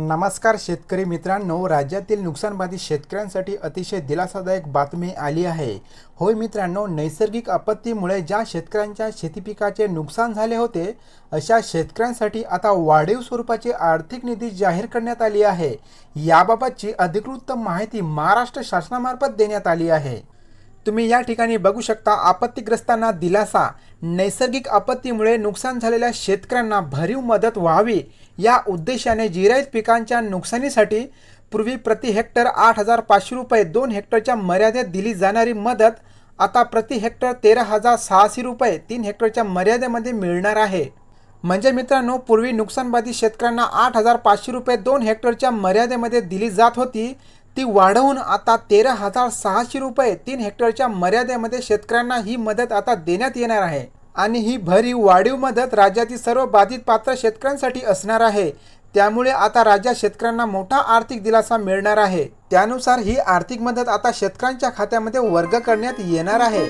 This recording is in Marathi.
नमस्कार शेतकरी मित्रांनो राज्यातील नुकसानबाधित शेतकऱ्यांसाठी अतिशय दिलासादायक बातमी आली आहे. होय मित्रांनो नैसर्गिक आपत्तीमुळे ज्या शेतकऱ्यांच्या शेतीपिकाचे नुकसान झाले होते अशा शेतकऱ्यांसाठी आता वाढीव स्वरूपाची आर्थिक निधी जाहीर करण्यात आली आहे. याबाबतची अधिकृत माहिती महाराष्ट्र शासनामार्फत देण्यात आली आहे. तुम्ही या ठिकाणी बघू शकता आपत्तीग्रस्तांना दिलासा. नैसर्गिक आपत्तीमुळे नुकसान झालेल्या शेतकऱ्यांना भरीव मदत व्हावी. या उद्देशाने जिरायत पिकांच्या नुकसानीसाठी पूर्वी प्रति हेक्टर आठ हजार पाचशे रुपये दोन हेक्टरच्या मर्यादेत दिली जाणारी मदत आता प्रति हेक्टर तेरा हजार सहाशे रुपये तीन हेक्टरच्या मर्यादेमध्ये मिळणार आहे. म्हणजे मित्रांनो पूर्वी नुकसानबाधित शेतकऱ्यांना आठ हजार पाचशे रुपये दोन हेक्टरच्या मर्यादेमध्ये दिली जात होती. ती वाढवून आता तेरा हजार सहाशे रुपये तीन हेक्टरच्या मर्यादेमध्ये शेतकऱ्यांना ही मदत आता देण्यात येणार आहे. आणि ही भरीव वाढीव मदत राज्यातील सर्व बाधित पात्र शेतकऱ्यांसाठी असणार आहे. त्यामुळे आता राज्यात शेतकऱ्यांना मोठा आर्थिक दिलासा मिळणार आहे. त्यानुसार ही आर्थिक मदत आता शेतकऱ्यांच्या खात्यामध्ये वर्ग करण्यात येणार आहे.